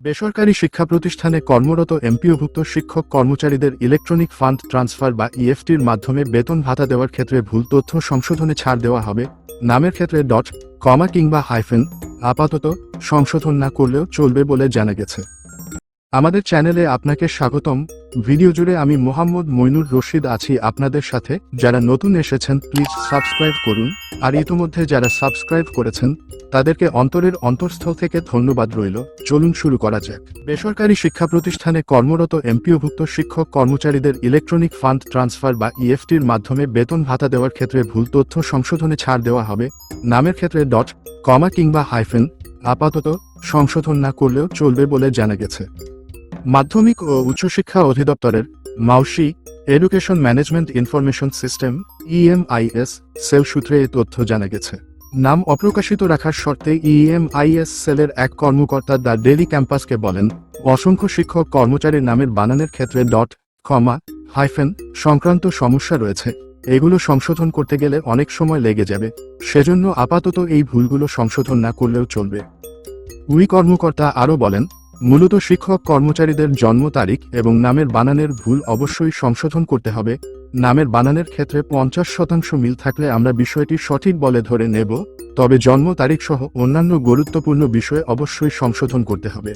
বেসরকারি শিক্ষা প্রতিষ্ঠানে কর্মরত এমপিওভুক্ত শিক্ষক কর্মচারীদের ইলেকট্রনিক ফান্ড ট্রান্সফার বা ইএফটির মাধ্যমে বেতন ভাতা দেওয়ার ক্ষেত্রে ভুল তথ্য সংশোধনে ছাড় দেওয়া হবে। নামের ক্ষেত্রে ডট কমা কিংবা হাইফেন আপাতত সংশোধন না করলেও চলবে বলে জানা গেছে। আমাদের চ্যানেলে আপনাকে স্বাগতম। ভিডিও জুড়ে আমি মোহাম্মদ মইনুর রশিদ আছি আপনাদের সাথে। যারা নতুন এসেছেন, প্লিজ সাবস্ক্রাইব করুন। আর ইতিমধ্যে যারা সাবস্ক্রাইব করেছেন, তাদেরকে অন্তরের অন্তঃস্থল থেকে ধন্যবাদ রইল। চলুন শুরু করা যাক। বেসরকারি শিক্ষা প্রতিষ্ঠানে কর্মরত এমপিওভুক্ত শিক্ষক কর্মচারীদের ইলেকট্রনিক ফান্ড ট্রান্সফার বা ইএফটির মাধ্যমে বেতন ভাতা দেওয়ার ক্ষেত্রে ভুল তথ্য সংশোধনে ছাড় দেওয়া হবে। নামের ক্ষেত্রে ডট, কমা কিংবা হাইফেন, আপাতত সংশোধন না করলেও চলবে বলে জানা গেছে। মাধ্যমিক ও উচ্চশিক্ষা অধিদপ্তরের Maushi education management information system EMIS cell সূত্রে এ তথ্য জানা গেছে। নাম অপ্রকাশিত রাখার শর্তে ইএমআইএস সেলের এক কর্মকর্তা দ্য ডেলি ক্যাম্পাসকে বলেন, অসংখ্য শিক্ষক কর্মচারীর নামের বানানের ক্ষেত্রে ডট কমা হাইফেন সংক্রান্ত সমস্যা রয়েছে। এগুলো সংশোধন করতে গেলে অনেক সময় লেগে যাবে। সেজন্য আপাতত এই ভুলগুলো সংশোধন না করলেও চলবে। উই কর্মকর্তা আরও বলেন মূলত শিক্ষক কর্মচারীদের জন্ম তারিখ এবং নামের বানানের ভুল অবশ্যই সংশোধন করতে হবে। নামের বানানের ক্ষেত্রে পঞ্চাশ শতাংশ মিল থাকলে আমরা বিষয়টি সঠিক বলে ধরে নেব, তবে জন্ম তারিখ সহ অন্যান্য গুরুত্বপূর্ণ বিষয়ে অবশ্যই সংশোধন করতে হবে।